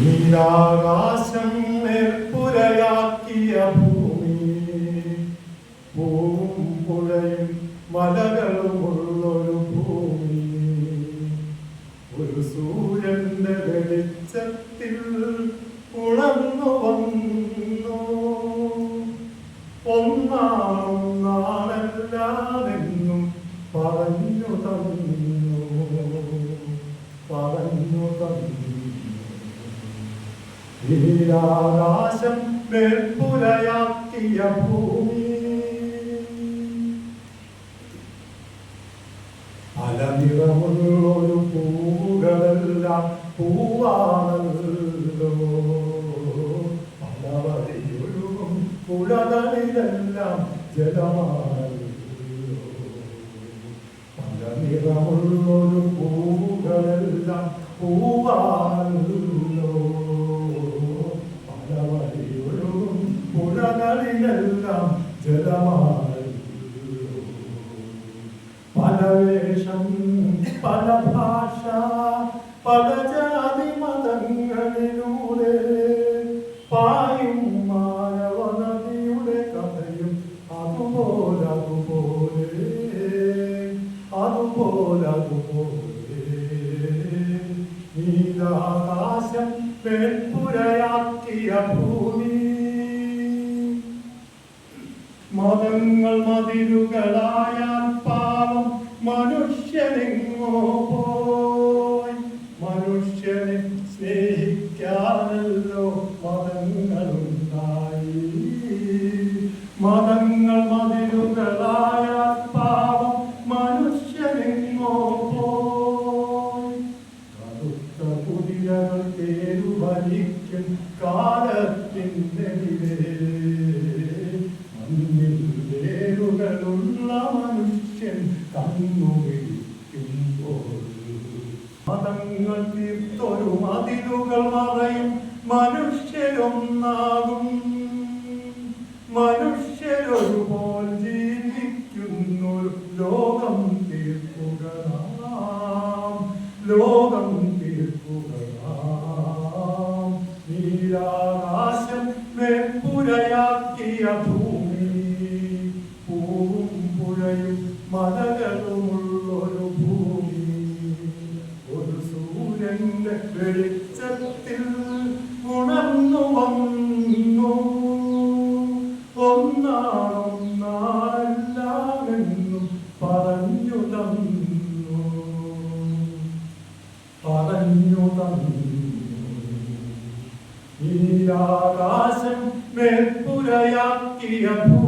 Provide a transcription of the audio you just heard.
നീലാകാശം നെൽപ്പുരയാക്കിയ ഭൂമി. പൂവും പുഴയും മലകളുമുള്ളൊരു ഭൂമി. ഒരു സൂര്യന്റെ വെളിച്ചത്തിൽ ഉണർന്നു വന്നു. ഒന്നാണെന്നാണെല്ലാമെന്നും പറഞ്ഞു തന്നു. പറഞ്ഞു തന്നു. നീലാകാശം മേൽപ്പുരയാക്കിയ ഭൂമി. അലനിറമുള്ളൊരു പൂവുകളെല്ലാം പൂവാണല്ലോ. പല വഴിയൊഴുകും പുഴകളിലെല്ലാം ജലമാണല്ലോ. പല നിറമുള്ളൊരു പൂവുകളെല്ലാം പൂവാണല്ലോ പല വഴിയൊഴുകും പുഴകളിലെല്ലാം ജലമായി. പല വേഷം പല ഭാഷ പല ജാതി മതങ്ങളിലൂടെ പായും മാനവ നദിയുടെ കഥയും അതുപോലെ അതുപോലെ അതുപോലെ അതുപോലെ. നീലാകാശം മേൽപ്പുരയാക്കിയ ഭൂമി മതങ്ങൾ മതിലുകളായാൽ പാവം മനുഷ്യനെങ്ങോ പോയി. മനുഷ്യനെ സ്നേഹിക്കാനല്ലോ മതങ്ങളുണ്ടായി. മതങ്ങൾ മതിലുകളായാൽ പാവം മനുഷ്യനെങ്ങോ പോയി. കടുത്ത പുതിയ പേരു ഭരിക്കും മണ്ണിൽ മതങ്ങൾ തീർത്തൊരു മതിലുകൾ മറയും മനുഷ്യരൊന്നാകും. മനുഷ്യരൊരുപോൽ ജീവിക്കുന്നൊരു ലോകം തീർക്കുക ലോകം തീർക്കുക നാം നീലാകാശം മേൽപ്പുരയാക്കിയ ഭൂമി പൂവും മലകളുമുള്ളൊരു ഭൂമി. ഒരു സൂര്യന്റെ വെളിച്ചത്തിൽ ഉണർന്നു വന്നു. ഒന്നാണൊന്നാലെല്ലാമെന്നും പറഞ്ഞു തന്നു. പറഞ്ഞു തന്നു. നീലാകാശം മേൽപ്പുരയാക്കിയ ഭൂ